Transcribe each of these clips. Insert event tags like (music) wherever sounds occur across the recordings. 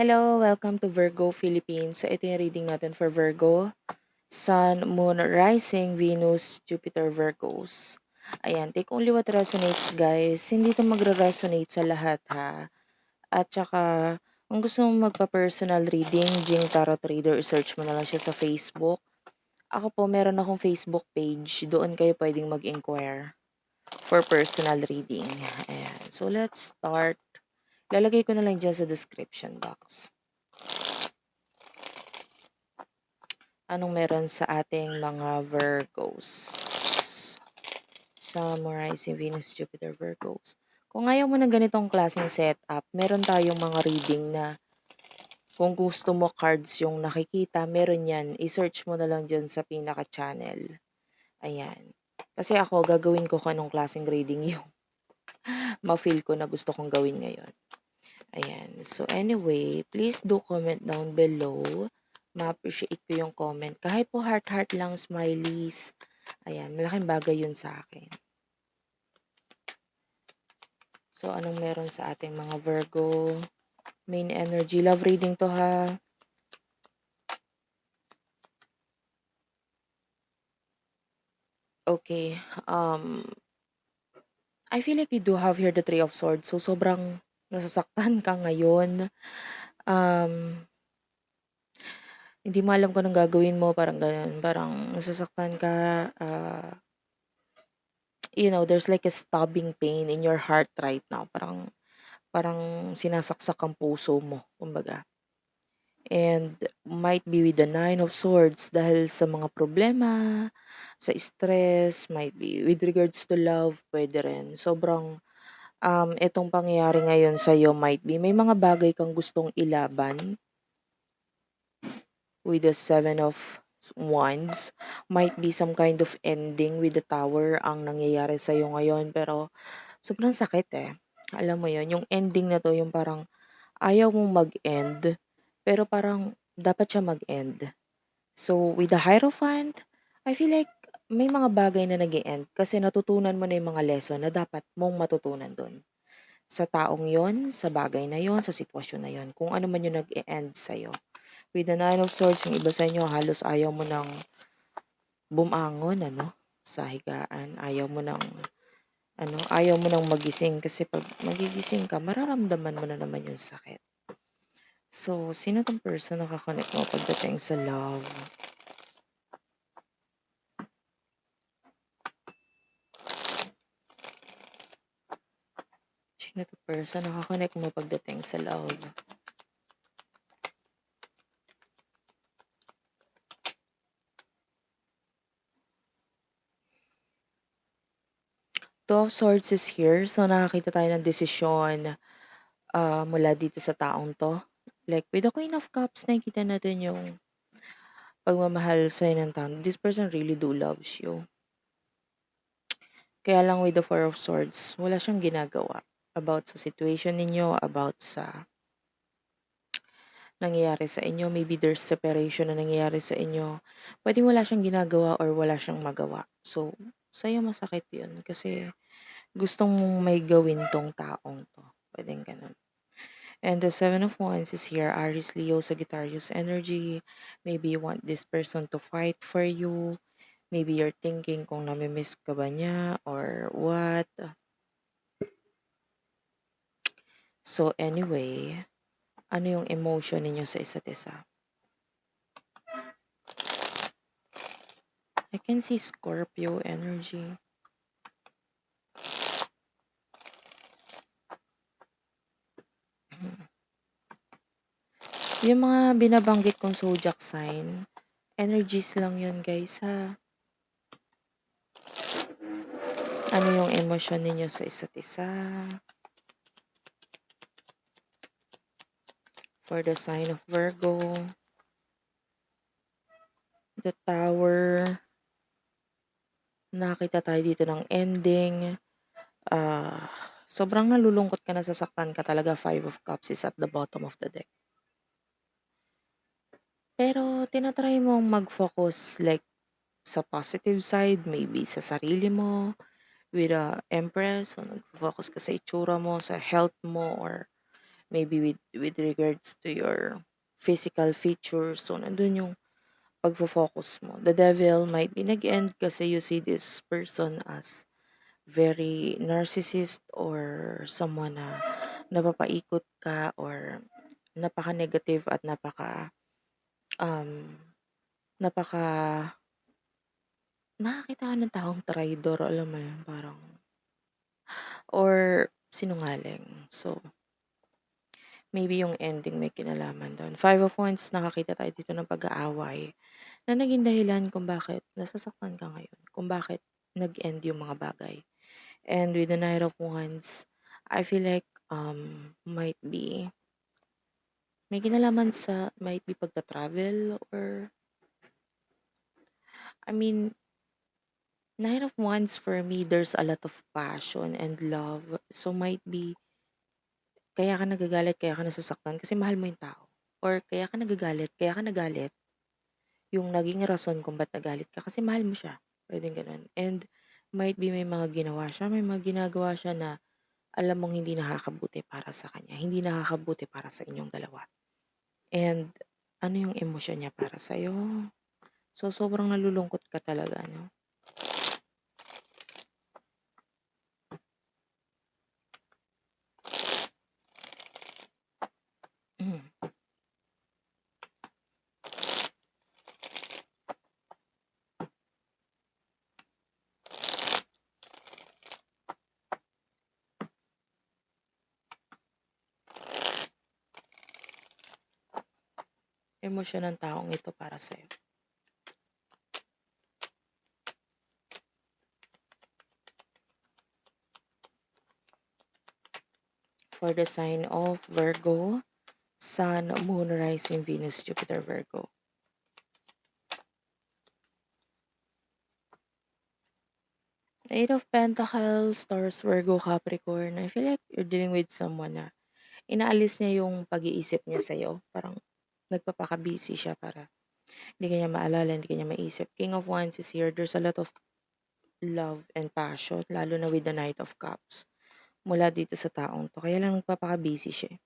Hello, welcome to Virgo Philippines. So, ito yung reading natin for Virgo. Sun, Moon, Rising, Venus, Jupiter, Virgos. Ayan, take only what resonates, guys. Hindi ito magre-resonate sa lahat, ha? At saka, kung gusto mong magpa-personal reading, Jing Tarot Reader, search mo na lang siya sa Facebook. Ako po, meron akong Facebook page. Doon kayo pwedeng mag-inquire for personal reading. Ayan. So, let's start. Lalagay ko na lang dyan sa description box. Anong meron sa ating mga Virgos? Sun, Rising, Venus, Jupiter, Virgos. Kung ayaw mo ng ganitong klaseng setup, meron tayong mga reading na kung gusto mo cards yung nakikita, meron yan. I-search mo na lang dyan sa pinaka-channel. Ayan. Kasi ako, gagawin ko kung anong klaseng reading yung (laughs) ma-feel ko na gusto kong gawin ngayon. Ayan. So, anyway, please do comment down below. Ma-appreciate ko yung comment. Kahit po heart-heart lang, smileys. Ayan, malaking bagay yun sa akin. So, anong meron sa ating mga Virgo? Main energy. Love reading to ha. Okay. Um, I feel like you do have here the Three of Swords. So, sobrang nasasaktan ka ngayon. Um, hindi mo alam kung anong gagawin mo. Parang ganun. Parang nasasaktan ka. Uh, you know, there's like a stabbing pain in your heart right now. Parang, parang sinasaksak ang puso mo. Kumbaga. And might be with the Nine of Swords dahil sa mga problema, sa stress, might be with regards to love, pwede rin. Sobrang um, itong pangyayari ngayon sa iyo might be may mga bagay kang gustong ilaban with the Seven of Wands. Might be some kind of ending with the Tower ang nangyayari sa iyo ngayon pero sobrang sakit eh. Alam mo yon yung ending na to yung parang ayaw mong mag-end pero parang dapat siya mag-end. So, with the Hierophant, I feel like may mga bagay na nag end kasi natutunan mo na yung mga lesson na dapat mong matutunan doon. Sa taong yon, sa bagay na yon, sa sitwasyon na yon, kung ano man yung nag-e-end sa'yo. With the Nine of Swords, yung iba sa inyo, halos ayaw mo nang bumangon, ano, sa higaan. Ayaw mo nang, ano, ayaw mo nang magising kasi pag magigising ka, mararamdaman mo na naman yung sakit. So, sino tong person na kakonect mo pagdating sa love? Sino to person na kakonect mo pagdating sa love? Two of Swords is here. So, nakakita tayo ng desisyon uh, mula dito sa taong to. Like, with the Queen of Cups, nakikita natin yung pagmamahal sa ng tao. This person really do loves you. Kaya lang with the Four of Swords, wala siyang ginagawa about sa situation ninyo, about sa nangyayari sa inyo. Maybe there's separation na nangyayari sa inyo. Pwedeng wala siyang ginagawa or wala siyang magawa. So, sa'yo masakit yun kasi gustong mong may gawin tong taong to. Pwedeng ganun. And the Seven of Wands is here. Aries, Leo, Sagittarius energy. Maybe you want this person to fight for you. Maybe you're thinking kung namimiss ka ba niya or what. So anyway, ano yung emotion ninyo sa isa't isa? I can see Scorpio energy. Yung mga binabanggit kong zodiac sign, energies lang yun guys ha. Ano yung emosyon ninyo sa isa't isa? For the sign of Virgo, the tower, nakita tayo dito ng ending. Uh, sobrang nalulungkot ka, nasasaktan ka talaga. Five of Cups is at the bottom of the deck. Pero tinatry mong mag-focus like sa positive side, maybe sa sarili mo with a Empress, so nag-focus ka sa itsura mo, sa health mo, or maybe with with regards to your physical features. So, nandun yung pagfo-focus mo. The devil might be nag-end kasi you see this person as very narcissist or someone na napapaikot ka or napaka-negative at napaka um, napaka nakakita ka ng taong traitor, alam mo yun, parang or sinungaling. So, maybe yung ending may kinalaman doon. Five of Wands, nakakita tayo dito ng pag-aaway na naging dahilan kung bakit nasasaktan ka ngayon, kung bakit nag-end yung mga bagay. And with the Knight of Wands, I feel like um, might be may kinalaman sa might be pagta-travel or I mean, Knight of Wands for me, there's a lot of passion and love. So might be kaya ka nagagalit, kaya ka nasasaktan kasi mahal mo yung tao. Or kaya ka nagagalit, kaya ka nagalit, yung naging rason kung ba't nagalit ka kasi mahal mo siya. Pwedeng ganun. And might be may mga ginawa siya, may mga ginagawa siya na alam mong hindi nakakabuti para sa kanya, hindi nakakabuti para sa inyong dalawa. And ano yung emosyon niya para sa'yo? So, sobrang nalulungkot ka talaga, no? Emosyon ng taong ito para sa'yo. For the sign of Virgo, Sun, Moon, Rising, Venus, Jupiter, Virgo. Eight of Pentacles, Taurus, Virgo, Capricorn. I feel like you're dealing with someone na inaalis niya yung pag-iisip niya sa'yo. Parang nagpapaka-busy siya para hindi kanya maalala, hindi kanya maisip. King of Wands is here. There's a lot of love and passion, lalo na with the Knight of Cups. Mula dito sa taong to. Kaya lang nagpapaka-busy siya. eh.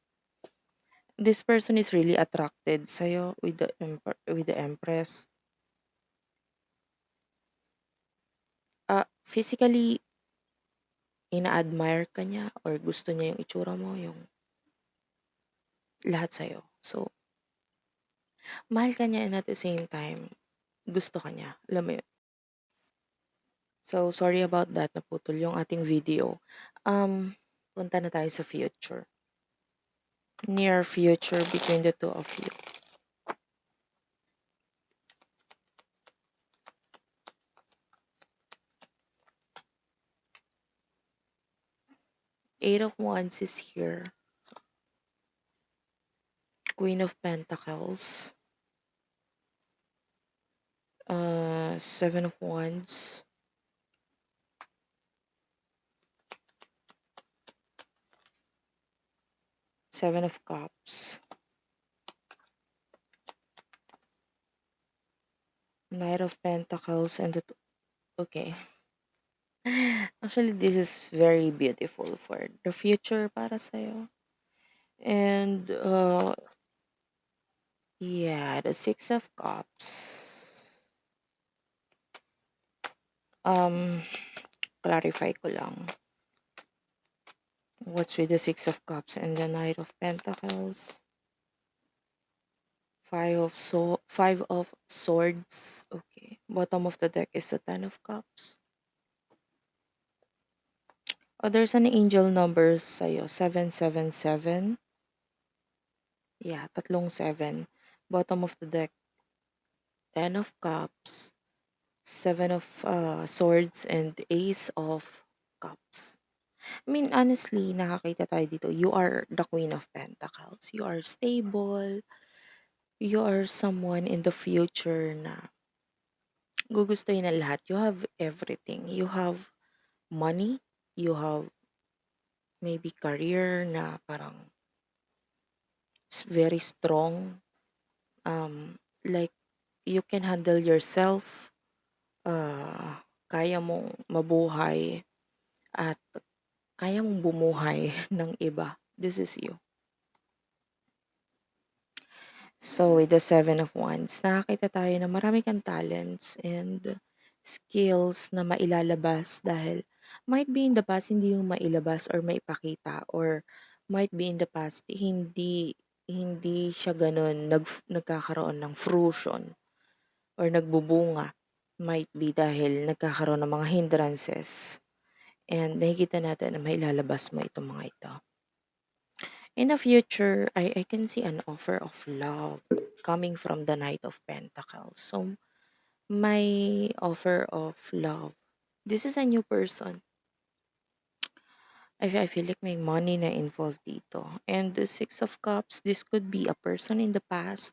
This person is really attracted sa'yo with the, emper- with the Empress. Ah, physically, ina-admire ka niya or gusto niya yung itsura mo, yung lahat sa'yo. So, mahal ka niya and at the same time, gusto ka niya. Alam mo yun? So, sorry about that. Naputol yung ating video. Um, punta na tayo sa future. Near future between the two of you. Eight of Wands is here. Queen of Pentacles. Uh, Seven of Wands. Seven of Cups. Knight of Pentacles and the... Okay. (laughs) Actually, this is very beautiful for the future para sa'yo. And, uh, yeah, the Six of Cups. Um, clarify ko lang. What's with the Six of Cups and the Knight of Pentacles? Five of so five of swords. Okay. Bottom of the deck is the Ten of Cups. Oh, there's an angel numbers sa'yo. 777. Yeah, tatlong seven. Bottom of the deck, Ten of Cups, Seven of uh, Swords, and Ace of Cups. I mean, honestly, nakakita tayo dito. You are the Queen of Pentacles. You are stable. You are someone in the future na gugustuhin na lahat. You have everything. You have money. You have maybe career na parang very strong. Um, like, you can handle yourself. Uh, kaya mong mabuhay at kaya mong bumuhay (laughs) ng iba. This is you. So, with the Seven of Wands, nakakita tayo na marami kang talents and skills na mailalabas dahil might be in the past hindi mo mailabas or maipakita or might be in the past hindi hindi siya gano'n nag nagkakaroon ng fruition or nagbubunga. Might be dahil nagkakaroon ng mga hindrances and nakikita natin na mailalabas mo itong mga ito. In the future, I, I can see an offer of love coming from the Knight of Pentacles. So, my offer of love. This is a new person. I, fe- I feel like may money na involved dito. And the Six of Cups, this could be a person in the past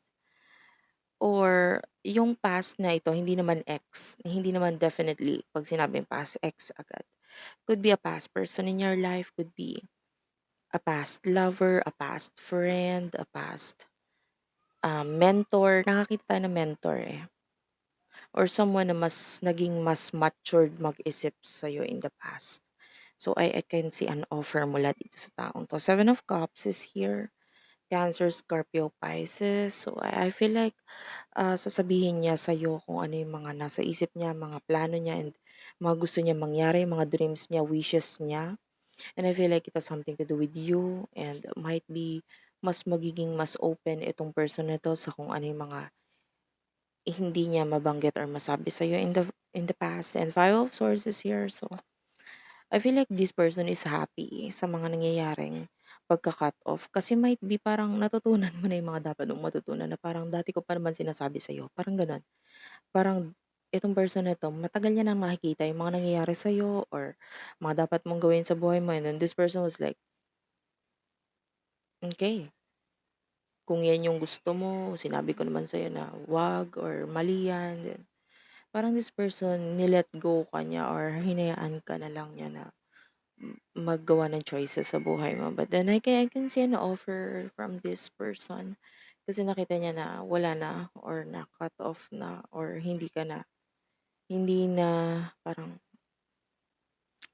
or yung past na ito, hindi naman ex. Hindi naman definitely, pag sinabing past, ex agad. Could be a past person in your life, could be a past lover, a past friend, a past um, mentor. Nakakita tayo ng mentor eh. Or someone na mas naging mas matured mag-isip sa'yo in the past. So, I, I can see an offer mula dito sa taong to. Seven of Cups is here. Cancer, Scorpio, Pisces. So, I, I feel like uh, sasabihin niya sa'yo kung ano yung mga nasa isip niya, mga plano niya, and mga gusto niya mangyari, mga dreams niya, wishes niya. And I feel like it has something to do with you and might be mas magiging mas open itong person na to sa kung ano yung mga hindi niya mabanggit or masabi sa'yo in the in the past. And Five of Swords is here. So, I feel like this person is happy sa mga nangyayaring pagka-cut off. Kasi might be parang natutunan mo na yung mga dapat mong matutunan na parang dati ko pa naman sinasabi sa'yo. Parang ganun. Parang itong person na 'to, matagal niya nang nakikita yung mga nangyayari sa'yo or mga dapat mong gawin sa buhay mo. And then this person was like, okay, kung yan yung gusto mo, sinabi ko naman sa'yo na wag or mali yan. Then, parang this person, nilet go ka niya or hinayaan ka na lang niya na maggawa ng choices sa buhay mo. But then I can, I can see an offer from this person kasi nakita niya na wala na or na cut off na or hindi ka na hindi na parang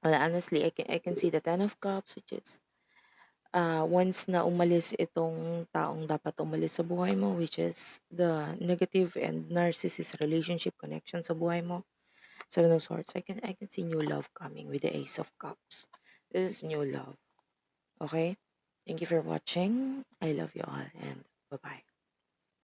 wala honestly I can, I can see the ten of cups which is uh, once na umalis itong taong dapat umalis sa buhay mo which is the negative and narcissist relationship connection sa buhay mo. Seven of swords I can I can see new love coming with the ace of cups. This is new love. Okay? Thank you for watching. I love you all and bye bye